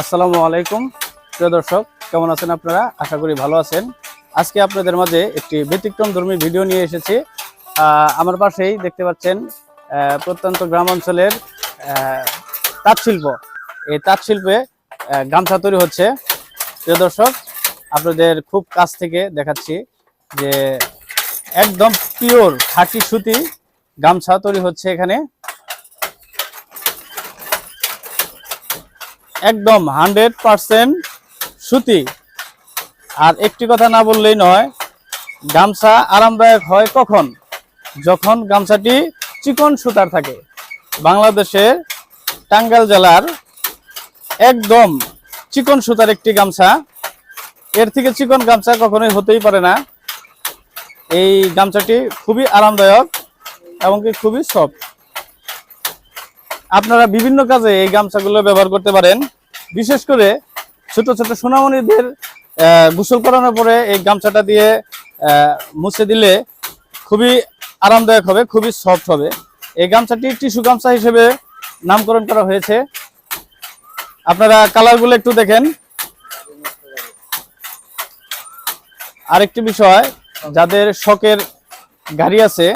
আসসালামু আলাইকুম। প্রিয় দর্শক কেমন আছেন আপনারা? আশা করি ভালো আছেন। আজকে আপনাদের মাঝে একটি ব্যতিক্রম ধর্মী ভিডিও নিয়ে এসেছি। আমার পাশেই দেখতে পাচ্ছেন প্রত্যন্ত গ্রাম অঞ্চলের আহ, তাঁত শিল্প। এই তাঁত শিল্পে গামছা তৈরি হচ্ছে। প্রিয় দর্শক আপনাদের খুব কাছ থেকে দেখাচ্ছি যে একদম পিওর খাঁটি সুতি গামছা তৈরি হচ্ছে এখানে। একদম হান্ড্রেড পারসেন্ট সুতি। আর একটি কথা না বললেই নয়, গামছা আরামদায়ক হয় কখন? যখন গামছাটি চিকন সুতার থাকে। বাংলাদেশের টাঙ্গাইল জেলার একদম চিকন সুতার একটি গামছা। এর থেকে চিকন গামছা কখনোই হতেই পারে না। এই গামছাটি খুবই আরামদায়ক এবং কি খুবই সফট। আপনারা বিভিন্ন কাজে এই গামছাগুলো ব্যবহার করতে পারেন। বিশেষ করে ছোট ছোট সোনামণিদের গোসল করানোর পরে এই গামছাটা দিয়ে মুছে দিলে খুবই আরামদায়ক হবে, খুবই সফট হবে। এই গামছাটি টিস্যু গামছা হিসেবে নামকরণ করা হয়েছে। আপনারা কালারগুলো একটু দেখেন। আরেকটি বিষয়, যাদের শখের গাড়ি আছে,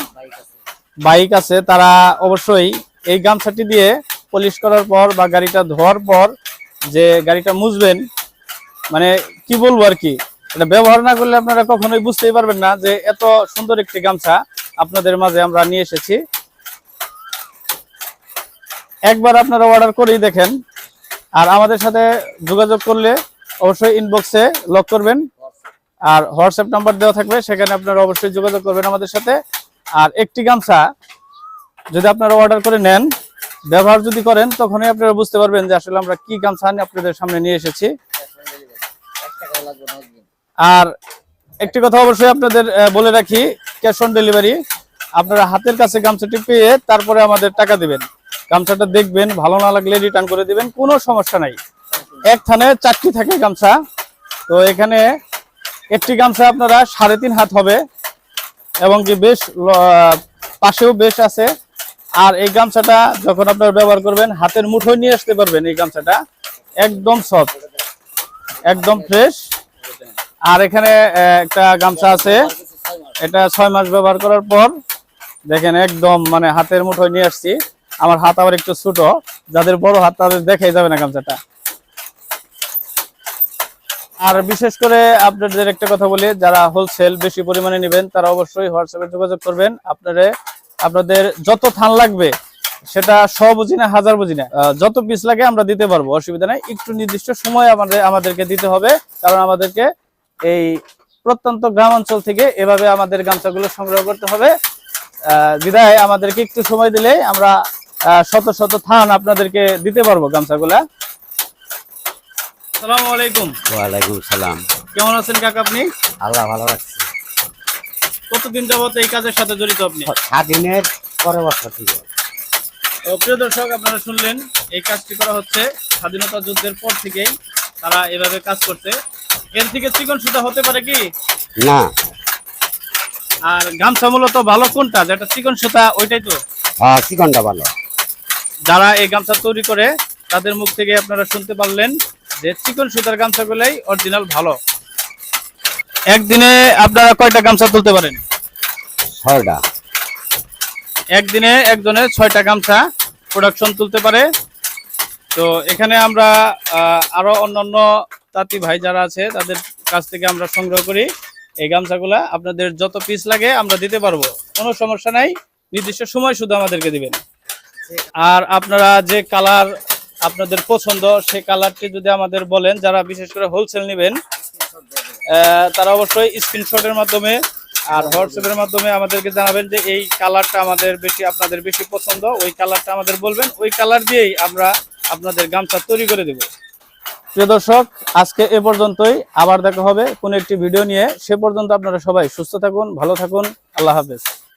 বাইক আছে, তারা অবশ্যই এই গামছাটি দিয়ে পলিশ করার পর বা গাড়িটা ধোয়ার পর যে গাড়িটা মুছবেন মানে কি বলব আর কি? এটা ব্যবহার না করলে আপনারা কখনোই বুঝতেই পারবেন না যে এত সুন্দর একটি গামছা আপনাদের মাঝে আমরা নিয়ে এসেছি। একবার আপনারা অর্ডার করেই দেখেন আর আমাদের সাথে যোগাযোগ করলে অবশ্যই ইনবক্সে লক করবেন আর হোয়াটসঅ্যাপ নাম্বার দেওয়া থাকবে, সেখানে আপনারা অবশ্যই যোগাযোগ করবেন আমাদের সাথে। আর একটি গামছা যদি আপনারা অর্ডার করে নেন, ব্যবহার যদি করেন, তখনই আপনারা বুঝতে পারবেন যে আসলে আমরা কি গামছা আপনাদের সামনে নিয়ে এসেছি। আর একটি কথা অবশ্যই আপনাদের বলে রাখি ক্যাশ অন ডেলিভারি আপনারা হাতের কাছে গামছাটি পেয়ে তারপরে আমাদের টাকা দিবেন। গামছাটা দেখবেন, ভালো না লাগলে রিটার্ন করে দিবেন, কোনো সমস্যা নাই। এক থানে চারটি থাকে গামছা। তো এখানে একটি গামছা আপনারা সাড়ে তিন হাত হবে এবং কি বেশ পাশেও বেশ আছে। আর এই গামছাটা যখন আপনারা ব্যবহার করবেন, হাতের মুঠোয় নিয়ে আসতে পারবেন এই গামছাটা। একদম সফট, একদম ফ্রেশ আর এখানে একটা গামছা আছে। এটা ছয় মাস ব্যবহার করার পর দেখেন একদম মানে হাতের মুঠোয় নিয়ে আসছি। আমার হাত আবার একটু ছোট, যাদের বড় হাত তাদের দেখাই যাবে না গামছাটা। আর বিশেষ করে আপনাদের একটা কথা বলি, যারা হোলসেল বেশি পরিমাণে নেবেন, তারা অবশ্যই হোয়াটসঅ্যাপে যোগাযোগ করবেন। আপনারা আপনাদের যত থান লাগবে সেটা শ বুঝি না হাজার বুঝি না যত পিস লাগে আমরা দিতে পারব অসুবিধা নাই। একটু নির্দিষ্ট সময় আমাদের আমাদেরকে দিতে হবে কারণ আমাদেরকে এই প্রত্যন্ত গ্রাম অঞ্চল থেকে এভাবে আমাদের গামছাগুলো সংগ্রহ করতে হবে। আহ, বিদায় আমাদেরকে একটু সময় দিলে আমরা শত শত থান আপনাদেরকে দিতে পারব গামছাগুলা। আসসালামু আলাইকুম। ওয়ালাইকুম সালাম। কেমন আছেন কাকা আপনি? আল্লাহ ভালো রাখছে কতদিন যাবত এই কাজের সাথে জড়িত আপনি? স্বাধীনের পরের বছর থেকে। প্রিয় দর্শক আপনারা শুনলেন এই কাজটি করা হচ্ছে স্বাধীনতা যুদ্ধের পর থেকেই তারা এভাবে কাজ করছে। এর থেকে চিকন সুতা হতে পারে কি? না। আর গামছা মূলত ভালো কোনটা? যেটা চিকন সুতা ওইটাই তো? হ্যাঁ চিকনটা ভালো। যারা এই গামছা তৈরি করে তাদের মুখ থেকে আপনারা শুনতে পারলেন যে চিকন সুতার গামছাগুলাই অরিজিনাল ভালো। একদিনে আপনারা কয়টা গামছা তুলতে পারেন? ছয়টা। একদিনে একজনে ছয়টা গামছা প্রোডাকশন তুলতে পারে। তো এখানে আমরা আরও অন্যান্য তাঁতি ভাই যারা আছে তাদের কাছ থেকে আমরা সংগ্রহ করি। এই গামছাগুলা আপনাদের যত পিস লাগে আমরা দিতে পারব। কোনো সমস্যা নাই নির্দিষ্ট সময় শুধু আমাদেরকে দিবেন। আর আপনারা যে কালার আপনাদের পছন্দ সেই কালারটি যদি আমাদের বলেন যারা বিশেষ করে হোলসেল নেবেন তারা অবশ্যই স্ক্রিনশটের মাধ্যমে আর হোয়াটসঅ্যাপের মাধ্যমে আমাদেরকে জানাবেন যে এই কালারটা আমাদের বেশি, আপনাদের বেশি পছন্দ। ওই কালারটা আমাদের বলবেন, ওই কালার দিয়েই আমরা আপনাদের গামছা তৈরি করে দেব। প্রিয় দর্শক, আজকে এ পর্যন্তই। আবার দেখা হবে কোন একটি ভিডিও নিয়ে। সে পর্যন্ত আপনারা সবাই সুস্থ থাকুন, ভালো থাকুন। আল্লাহ হাফেজ।